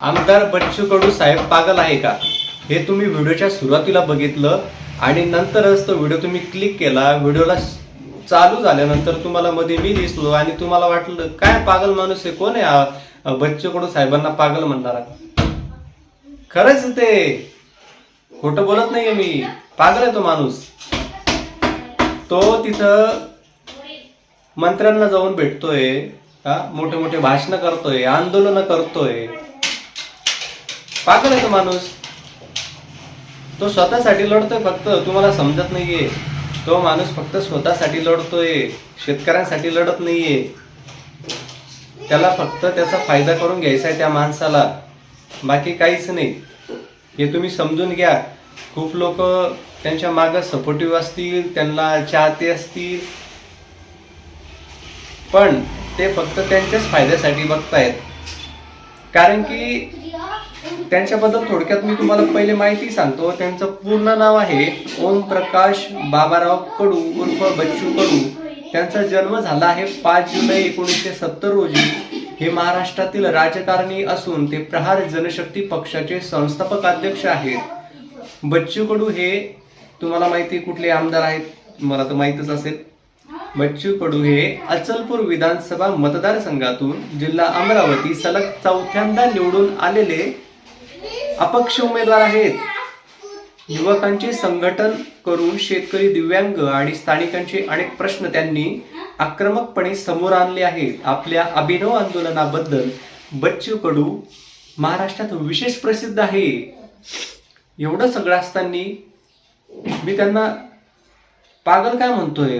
आमदार बच्चू कडू साहेब पागल आहे का? हे तुम्ही व्हिडिओच्या सुरुवातीला बघितलं आणि नंतरच तो व्हिडिओ तुम्ही क्लिक केला. व्हिडिओला चालू झाल्यानंतर तुम्हाला मध्ये मी दिसलो आणि तुम्हाला वाटलं काय पागल माणूस आहे? कोण आहे बच्चू कडू साहेबांना पागल म्हणणारा. खरंच ते. खोटं बोलत नाहीये मी. पागल आहे तो माणूस. तो तिथं मंत्र्यांना जाऊन भेटतोय मोठे मोठे भाषण करतोय आंदोलन करतोय. पागल आहे तो माणूस. तो स्वतःसाठी लढतोय फक्त. तुम्हाला समजत नाहीये. तो माणूस फक्त स्वतःसाठी लढतोय. शेतकऱ्यांसाठी लढत नाहीये. त्याला फक्त त्याचा फायदा करून घ्यायचा आहे त्या माणसाला. बाकी काहीच नाही. हे तुम्ही समजून घ्या. खूप लोक त्यांच्या मागं सपोर्टिव्ह असतील त्यांना चाहते असतील. पण ते फक्त त्यांच्याच फायद्यासाठी बघतायत. कारण की त्यांच्याबद्दल थोडक्यात मी तुम्हाला पहिले माहिती सांगतो. त्यांचं पूर्ण नाव आहे ओम प्रकाश बाबाराव कडू उर्फ बच्चू कडू. त्यांचा जन्म झाला आहे पाच जुलै एकोणीसशे सत्तर रोजी. हे महाराष्ट्रातील राजकारणी असून ते प्रहार जनशक्ती पक्षाचे संस्थापक अध्यक्ष आहेत. बच्चू कडू हे तुम्हाला माहिती कुठले आमदार आहेत? मला तर माहीतच असेल. बच्चू कडू हे अचलपूर विधानसभा मतदारसंघातून जिल्हा अमरावती सलग चौथ्यांदा निवडून आलेले अपक्ष उमेदवार आहेत. युवकांचे संघटन करून शेतकरी दिव्यांग आणि स्थानिकांचे अनेक प्रश्न त्यांनी आक्रमकपणे समोर आणले आहेत. आपल्या अभिनव आंदोलनाबद्दल बच्चू कडू महाराष्ट्रात विशेष प्रसिद्ध आहे. एवढं सगळं असताना मी त्यांना पागल काय म्हणतोय?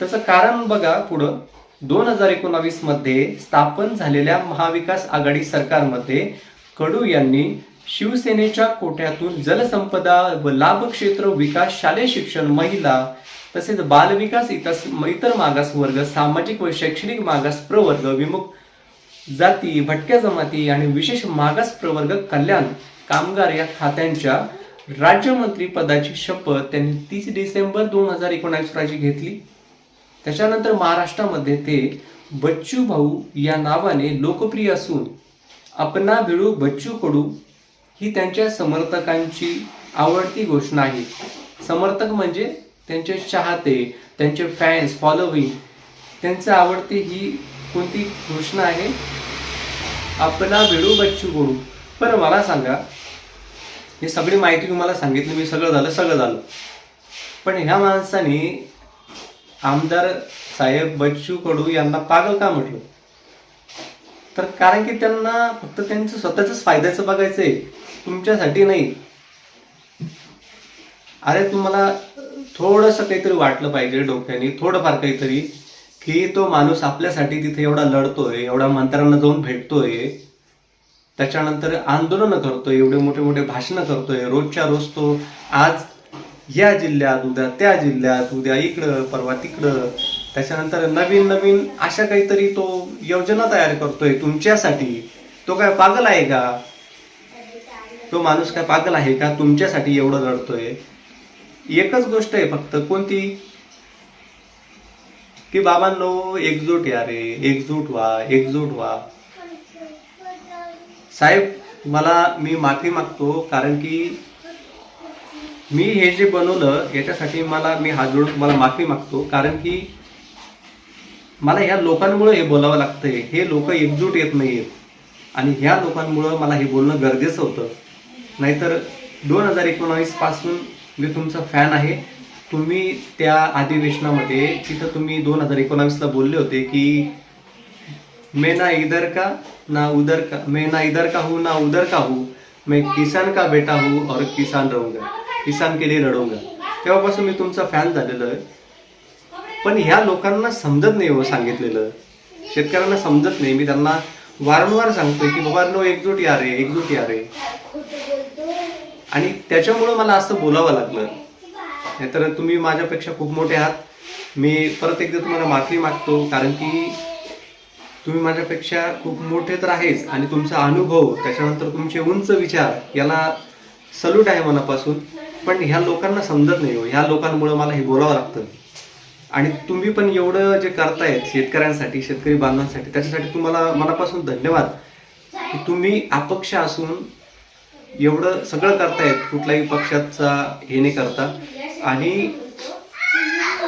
त्याचं कारण बघा पुढं. दोन हजार एकोणावीसमध्ये स्थापन झालेल्या महाविकास आघाडी सरकारमध्ये कडू यांनी शिवसेनेच्या कोट्यातून जलसंपदा व लाभक्षेत्र विकास शालेय शिक्षण महिला तसेच बालविकास इतर इतर मागासवर्ग सामाजिक व शैक्षणिक मागास प्रवर्ग विमुख जाती भटक्या जमाती आणि विशेष मागास प्रवर्ग कल्याण कामगार या खात्यांच्या राज्यमंत्री पदाची शपथ त्यांनी तीस डिसेंबर दोन हजार एकोणावीस रोजी घेतली. त्याच्यानंतर महाराष्ट्रामध्ये ते बच्चू भाऊ या नावाने लोकप्रिय असून अपना भिडू बच्चू कडू ही त्यांच्या समर्थकांची आवडती घोषणा आहे. समर्थक म्हणजे त्यांचे चाहते त्यांचे फॅन्स फॉलोविंग त्यांचं आवडते ही कोणती घोषणा आहे? अपना भिडू बच्चू कडू. बरं मला सांगा. हे सगळी माहिती तुम्हाला सांगितली मी सगळं झालं सगळं झालं. पण ह्या माणसाने आमदार साहेब बच्चू कडू यांना पागल का म्हटलं? तर कारण की त्यांना फक्त त्यांचं स्वतःच फायद्याचं बघायचं आहे तुमच्यासाठी नाही. अरे तुम्हाला थोडस काहीतरी वाटलं पाहिजे डोक्याने थोडंफार काहीतरी की तो माणूस आपल्यासाठी तिथे एवढा लढतोय एवढा मंत्र्यांना जाऊन भेटतोय. त्याच्यानंतर आंदोलन करतोय एवढे मोठे मोठे भाषणं करतोय. रोजच्या रोज तो आज या जिल्ह्यात उद्या त्या जिल्ह्यात उद्या इकडं परवा तिकडं. त्याच्यानंतर नवीन नवीन अशा काहीतरी तो योजना तयार करतोय तुमच्यासाठी. तो काय पागल आहे का? तो माणूस काय पागल आहे का? तुमच्यासाठी एवढं लढतोय एकच गोष्ट आहे फक्त कोणती? की बाबांनो एकजूट या रे एकजूट व्हा एकजूट व्हा. साहेब मला मी माफी मागतो कारण की मी हे जे बनवलं याच्यासाठी मला मी हात जोडून तुम्हाला माफी मागतो कारण की मला ह्या लोकांमुळे हे बोलावं लागतंय. हे लोक एकजूट येत नाहीयेत. आणि ह्या लोकांमुळं मला हे बोलणं गरजेचं होतं. नाहीतर दोन हजार एकोणावीसपासून मी तुमचा फॅन आहे. तुम्ही त्या अधिवेशनामध्ये तिथं तुम्ही दोन हजार एकोणावीसला बोलले होते की मे ना इधर का ना उधर का मैं ना इधर का हूँ ना उधर का हूँ मैं किसान का बेटा हूँ और किसान रहूंगा किसान के लिए लढूंगा तेव्हापासून मी तुमचा फॅन झालेलो आहे. पण ह्या लोकांना समजत नाही हो सांगितलेलं. शेतकऱ्यांना समजत नाही. मी त्यांना वारंवार सांगतोय की बाबा नो एकजूट या रे एकजूट या रे. आणि त्याच्यामुळं मला असं बोलावं लागलं. नाहीतर तुम्ही माझ्यापेक्षा खूप मोठे आहात. मी परत एकदा तुम्हाला माफी मागतो कारण की तुम्ही माझ्यापेक्षा खूप मोठे तर आहेच आणि तुमचा अनुभव त्याच्यानंतर तुमचे उंच विचार याला सल्यूट आहे मनापासून. पण ह्या लोकांना समजत नाही हो. ह्या लोकांमुळं मला हे बोलावं लागतं. आणि तुम्ही पण एवढं जे करतायत शेतकऱ्यांसाठी शेतकरी बांधवांसाठी त्याच्यासाठी तुम्हाला मनापासून धन्यवाद की तुम्ही अपक्ष असून एवढं सगळं करतायत कुठल्याही पक्षाचा हे नाही करता. आणि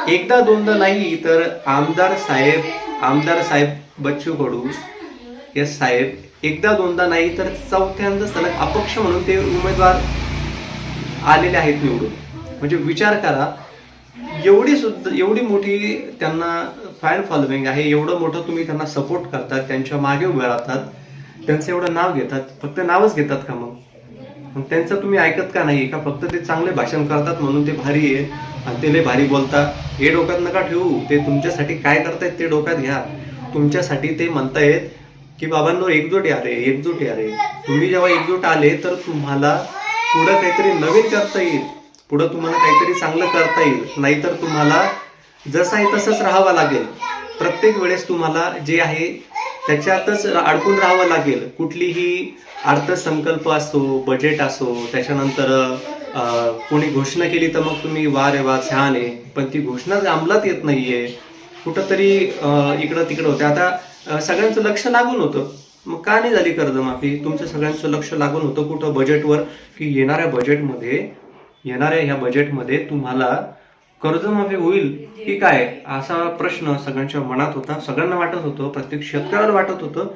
एकदा दोनदा नाही तर आमदार साहेब आमदार साहेब बच्चू कडू या साहेब एकदा दोनदा नाही तर चौथ्यांदा सलग अपक्ष म्हणून ते उमेदवार आलेले आहेत निवडून. म्हणजे विचार करा एवढी सुद्धा एवढी मोठी त्यांना फॅन फॉलोविंग आहे एवढं मोठं तुम्ही त्यांना सपोर्ट करतात त्यांच्या मागे उभे राहतात त्यांचं एवढं नाव घेतात फक्त नावच घेतात का मग? मग त्यांचं तुम्ही ऐकत का नाही? का फक्त ते चांगले भाषण करतात म्हणून ते भारी आहे आणि ते लय भारी बोलतात? हे डोक्यात नका ठेवू ते तुमच्यासाठी काय करतायत ते डोक्यात घ्या. तुमच्यासाठी ते म्हणतायत की बाबांनो एकजूट या रे एकजूट या रे. तुम्ही जेव्हा एकजूट आले तर तुम्हाला पुढं काहीतरी नवीन करता येईल. पुढं तुम्हाला काहीतरी चांगलं करता येईल. नाहीतर तुम्हाला जसं आहे तसंच राहावं लागेल. प्रत्येक वेळेस तुम्हाला जे आहे त्याच्यातच अडकून राहावं लागेल. कुठलीही अर्थसंकल्प असो बजेट असो त्याच्यानंतर कोणी घोषणा केली तर मग तुम्ही वा रे वा छान आहे. पण ती घोषणा अंमलात येत नाहीये. कुठंतरी इकडं तिकडं होते. आता सगळ्यांचं लक्ष लागून होतं. मग का नाही झाली कर्जमाफी? तुमचं सगळ्यांचं लक्ष लागून होतं कुठं बजेटवर की येणाऱ्या बजेटमध्ये येणाऱ्या ह्या बजेटमध्ये तुम्हाला कर्जमाफी होईल की काय असा प्रश्न सगळ्यांच्या मनात होता. सगळ्यांना वाटत होतं प्रत्येक शेतकऱ्याला वाटत होतं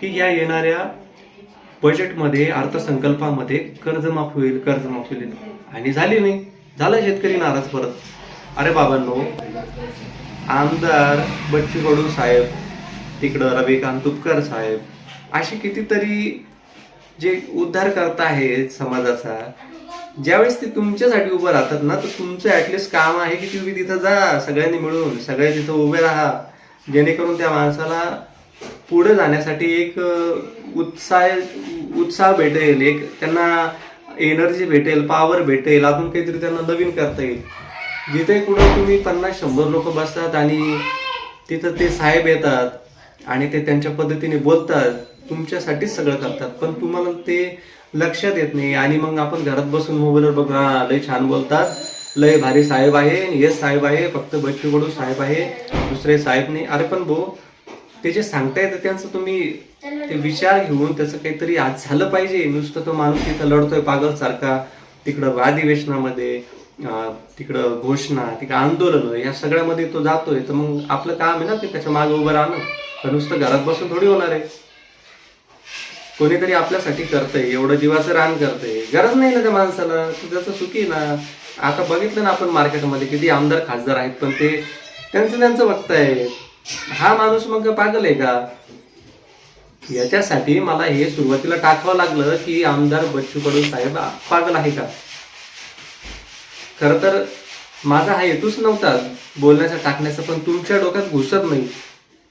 की या येणाऱ्या बजेटमध्ये अर्थसंकल्पामध्ये कर्जमाफ होईल कर्जमाफ होईल. आणि झाली नाही. झालं शेतकरी नाराज परत. अरे बाबांनो आमदार बच्चू कडू साहेब तिकडं रविकांत तुपकर साहेब अशी कितीतरी जे उद्धार करता आहेत समाजाचा ज्यावेळेस ते तुमच्यासाठी उभं राहतात ना तर तुमचं ॲटलिस्ट काम आहे की तुम्ही तिथं जा सगळ्यांनी मिळून सगळे तिथं उभे राहा. जेणेकरून त्या माणसाला पुढे जाण्यासाठी एक उत्साह उत्साह भेटेल एक त्यांना एनर्जी भेटेल पॉवर भेटेल अजून काहीतरी त्यांना नवीन करता येईल. जिथे कुठं तुम्ही पन्नास शंभर लोक बसतात आणि तिथं ते साहेब येतात आणि ते त्यांच्या पद्धतीने बोलतात तुमच्यासाठीच सगळं करतात. पण तुम्हाला ते लक्षात येत नाही. आणि मग आपण घरात बसून मोबाईलवर बघ हा लय छान बोलतात. लय भारी साहेब आहे. हे साहेब आहे. फक्त बच्चू कडू साहेब आहे. दुसरे साहेब नाही. अरे पण भो ते जे सांगता येतं त्यांचं तुम्ही ते विचार घेऊन त्याचं काहीतरी आज झालं पाहिजे. नुसतं तो माणूस तिथं लढतोय पागल सारखा तिकडं अधिवेशनामध्ये तिकडं घोषणा तिकडं आंदोलन या सगळ्यामध्ये तो जातोय. तर मग आपलं काम आहे ना की त्याच्यामागे उभं राहणं. तर नुसतं घरात बसून थोडी होणार आहे. कोणीतरी आपल्यासाठी करतंय एवढं जीवाचं रान करतंय. गरज नाही ना त्या माणसाला. तू त्याचं सुखी ना आता बघितलं ना आपण मार्केटमध्ये किती आमदार खासदार आहेत पण ते त्यांचं त्यांचं बघताय. हा माणूस मग पागल आहे का? याच्यासाठी मला हे सुरुवातीला टाकावं लागलं की आमदार बच्चू कडू साहेब पागल आहे का? खर तर माझा हा हेतूच नव्हता बोलण्याचा टाकण्याचा पण तुमच्या डोक्यात घुसत नाही.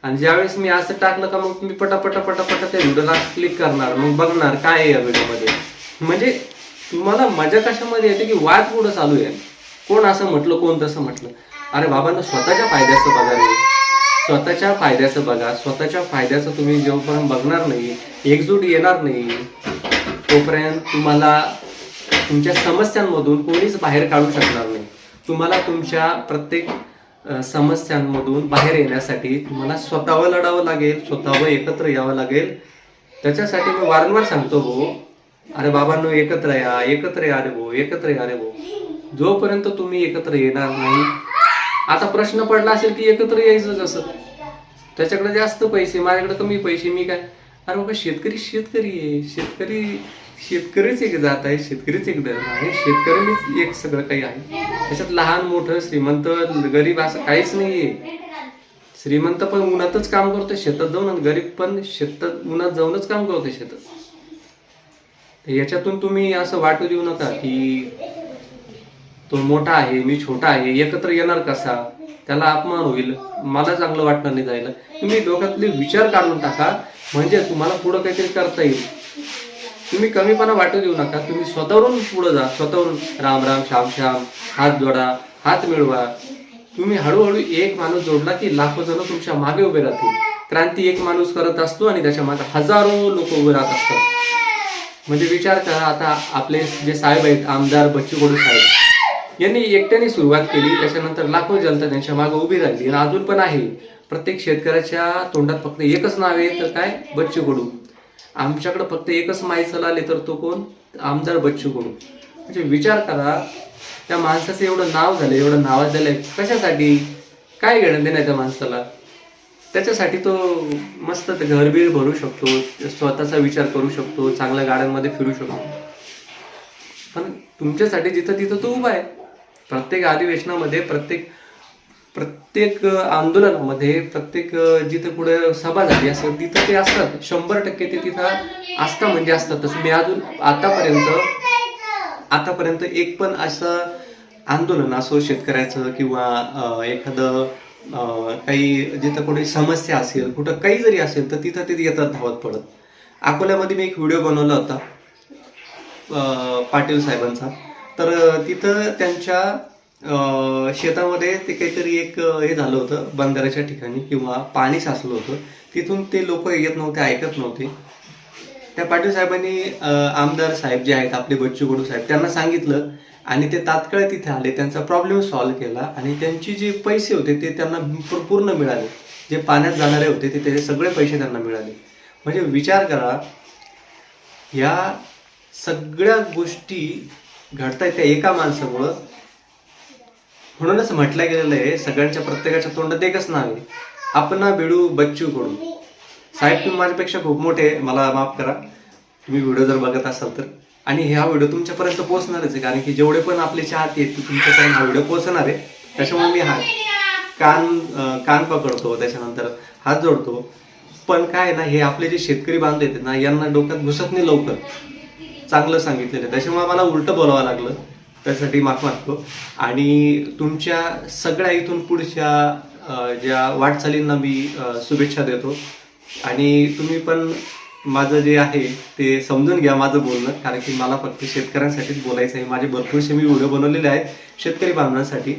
आणि ज्यावेळेस मी असं टाकलं का मग तुम्ही पटापटा पटापटा त्या व्हिडिओला क्लिक करणार मग बघणार काय आहे या व्हिडिओमध्ये. म्हणजे तुम्हाला मजा कशामध्ये येते की वाद पुढं चालू आहे. कोण असं म्हटलं कोण तसं म्हटलं. अरे बाबांना स्वतःच्या फायद्याचं बघा रे. स्वतःच्या फायद्याचं बघा. स्वतःच्या फायद्याचं तुम्ही जेव्हापर्यंत बघणार नाही एकजूट येणार नाही. तोपर्यंत तुम्हाला तुमच्या समस्यांमधून कोणीच बाहेर काढू शकणार नाही. तुम्हाला तुमच्या प्रत्येक समस्यांमधून बाहेर येण्यासाठी तुम्हाला स्वतःवर लढावं लागेल स्वतःवर एकत्र यावं लागेल. त्याच्यासाठी मी वारंवार सांगतो भाऊ अरे बाबांनो एकत्र या एकत्र या रे भाऊ एकत्र या रे भाऊ. जोपर्यंत तुम्ही एकत्र येणार नाही आता प्रश्न पडला असेल की एकत्र यायचं कसं? त्याच्याकडे जास्त पैसे माझ्याकडे कमी पैसे मी काय? अरे बाबा शेतकरी शेतकरी आहे. शेतकरी शेतकरीच एक जात आहे शेतकरीच एक धर्म आहे. शेतकऱ्यांनीच एक सगळं काही आहे. त्याच्यात लहान मोठं श्रीमंत गरीब असं काहीच नाहीये. श्रीमंत पण उन्हातच काम करतो शेतात जाऊन आणि गरीब पण शेतात उन्हात जाऊनच काम करतो शेतात. याच्यातून तुम्ही असं वाटू देऊ नका की तो मोठा आहे मी छोटा आहे एकत्र येणार कसा? त्याला अपमान होईल. मला चांगलं वाटणार नाही जायला. तुम्ही डोक्यातले विचार काढून टाका. म्हणजे तुम्हाला पुढं काहीतरी करता येईल. तुम्ही कमीपणा वाटू देऊ नका. तुम्ही स्वतःवरून पुढे जा. स्वतःवरून राम राम श्याम श्याम हात जोडा हात मिळवा. तुम्ही हळूहळू एक माणूस जोडला की लाखो जण तुमच्या मागे उभे राहतील. क्रांती एक माणूस करत असतो आणि त्याच्यामागे हजारो लोक उभे राहत असतात. म्हणजे विचार करा आता आपले जे साहेब आहेत आमदार बच्चू कडू साहेब यांनी एकट्याने सुरुवात केली त्याच्यानंतर लाखो जनता त्यांच्या मागे उभी राहिली. आणि अजून पण आहे. प्रत्येक शेतकऱ्याच्या तोंडात फक्त एकच नाव आहे तर काय? बच्चू कडू आमच्याकडे फक्त एकच माईसल आले तर तो कोण? आमदार बच्चू कडू म्हणजे विचार करा त्या माणसाचं एवढं नाव झालं एवढं नाव झालंय कशासाठी? काय घेणं देणं त्या माणसाला? त्याच्यासाठी तो मस्त घरबीर भरू शकतो स्वतःचा विचार करू शकतो चांगल्या गाड्यांमध्ये फिरू शकतो. पण तुमच्यासाठी जिथं तिथं तो उभा आहे. प्रत्येक अधिवेशनामध्ये प्रत्येक प्रत्येक आंदोलनामध्ये प्रत्येक जिथं कुठं सभा झाली असेल तिथं ते असतात. शंभर टक्के ते तिथं असतं म्हणजे असतात. तसं मी अजून आतापर्यंत आतापर्यंत एक पण असं आंदोलन असो शेतकऱ्याचं किंवा एखादं काही जिथं कुठे समस्या असेल कुठं काही जरी असेल तर तिथं ते येतात धावत पडत. अकोल्यामध्ये मी एक व्हिडिओ बनवला होता पाटील साहेबांचा. तर तिथं त्यांच्या शेतामध्ये ते काहीतरी एक हे झालं होतं बंधाऱ्याच्या ठिकाणी किंवा पाणी साचलं होतं. तिथून ते लोक येत नव्हते ऐकत नव्हते. त्या पाटील साहेबांनी आमदार साहेब जे आहेत आपले बच्चू कडू साहेब त्यांना सांगितलं आणि ते तात्काळ तिथे आले. त्यांचा प्रॉब्लेम सॉल्व्ह केला आणि त्यांचे जे पैसे होते ते त्यांना पूर्ण मिळाले. जे पाण्यात जाणारे होते ते त्याचे सगळे पैसे त्यांना मिळाले. म्हणजे विचार करा या सगळ्या गोष्टी घडतायत त्या एका माणसामुळं. म्हणूनच म्हटलं गेलेलं आहे सगळ्यांच्या प्रत्येकाच्या तोंडात एकच नाव आहे. आपणा बिडू बच्चू कडू. साहेब तुम्ही माझ्यापेक्षा खूप मोठे आहे, मला माफ करा. तुम्ही व्हिडिओ जर बघत असाल तर. आणि हा व्हिडिओ तुमच्यापर्यंत पोहोचणारच आहे. कारण की जेवढे पण आपले चाहते आहेत ते तुमच्यापर्यंत हा व्हिडिओ पोहोचणार आहे. त्याच्यामुळे मी हा कान कान पकडतो त्याच्यानंतर हात जोडतो. पण काय आहे ना हे आपले जे शेतकरी बांधव आहेत ना यांना डोक्यात घुसत नाही लवकर. चांगलं सांगितलेलं आहे. त्याच्यामुळे मला उलटं बोलावं लागलं. त्यासाठी माफ मागतो. आणि तुमच्या सगळ्या इथून पुढच्या ज्या वाटचालींना मी शुभेच्छा देतो. आणि तुम्ही पण माझं जे आहे ते समजून घ्या माझं बोलणं कारण की मला फक्त शेतकऱ्यांसाठीच बोलायचं आहे. माझे भरपूरसे मी व्हिडिओ बनवलेले आहेत शेतकरी बांधवांसाठी.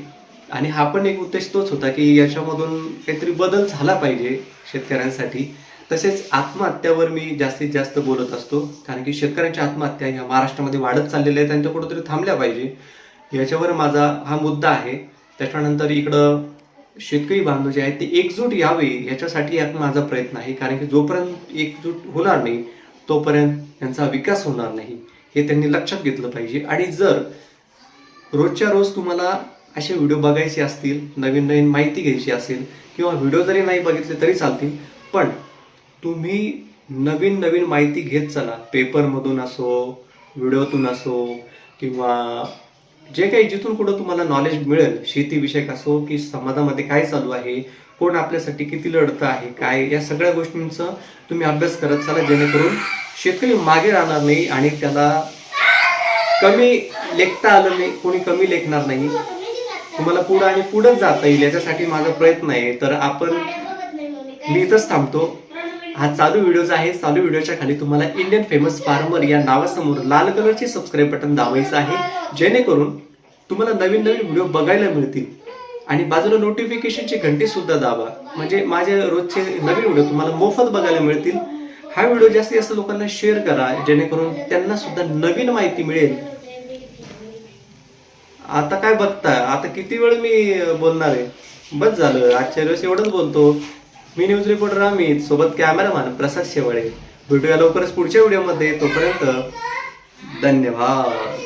आणि हा पण एक उद्देश तोच होता की याच्यामधून काहीतरी बदल झाला पाहिजे शेतकऱ्यांसाठी. तसेच आत्महत्यावर मी जास्तीत जास्त बोलत असतो. कारण की शेतकऱ्यांच्या आत्महत्या ह्या महाराष्ट्रामध्ये वाढत चाललेल्या आहेत त्यांच्या कुठंतरी थांबल्या पाहिजे. याच्यावर माझा हा मुद्दा आहे. त्याच्यानंतर इकडं शेतकरी बांधव जे आहेत ते एकजूट यावे याच्यासाठी यात माझा प्रयत्न आहे. कारण की जोपर्यंत एकजूट होणार नाही तोपर्यंत त्यांचा विकास होणार नाही. हे त्यांनी लक्षात घेतलं पाहिजे. आणि जर रोजच्या रोज तुम्हाला असे व्हिडिओ बघायचे असतील नवीन नवीन माहिती घ्यायची असेल किंवा व्हिडिओ जरी नाही बघितले तरी चालतील पण तुम्ही नवीन नवीन माहिती घेत चला. पेपरमधून असो व्हिडिओतून असो किंवा जे काही जिथून कुठं तुम्हाला नॉलेज मिळेल शेतीविषयक असो की समाजामध्ये काय चालू आहे कोण आपल्यासाठी किती लढतं आहे काय या सगळ्या गोष्टींचा तुम्ही अभ्यास करत चला जेणेकरून शेतकरी मागे राहणार नाही आणि त्याला कमी लेखता आलं नाही कोणी कमी लेखणार नाही. तुम्हाला पुढं आणि पुढंच जाता येईल याच्यासाठी माझा प्रयत्न आहे. तर आपण मी इथंच थांबतो. हा चालू व्हिडिओचा आहे. चालू व्हिडिओच्या खाली तुम्हाला इंडियन फेमस फार्मर या नावासमोर लाल कलरचे सबस्क्राईब बटन दाबायचं आहे. जेणेकरून तुम्हाला नवीन नवीन व्हिडिओ बघायला मिळतील. आणि बाजूला नोटिफिकेशनची घंटी सुद्धा दाबा. म्हणजे माझे रोजचे नवीन व्हिडिओ तुम्हाला मोफत बघायला मिळतील. हा व्हिडिओ जास्तीत जास्त लोकांना शेअर करा. जेणेकरून त्यांना सुद्धा नवीन माहिती मिळेल. आता काय बघता? आता किती वेळ मी बोलणार आहे? बस झालं. आजच्या दिवस एवढंच बोलतो. मी न्यूज रिपोर्टर अमित सोबत कॅमेरामॅन प्रसाद शेवाळे. भेटूया लवकरच पुढच्या व्हिडिओमध्ये तोपर्यंत धन्यवाद.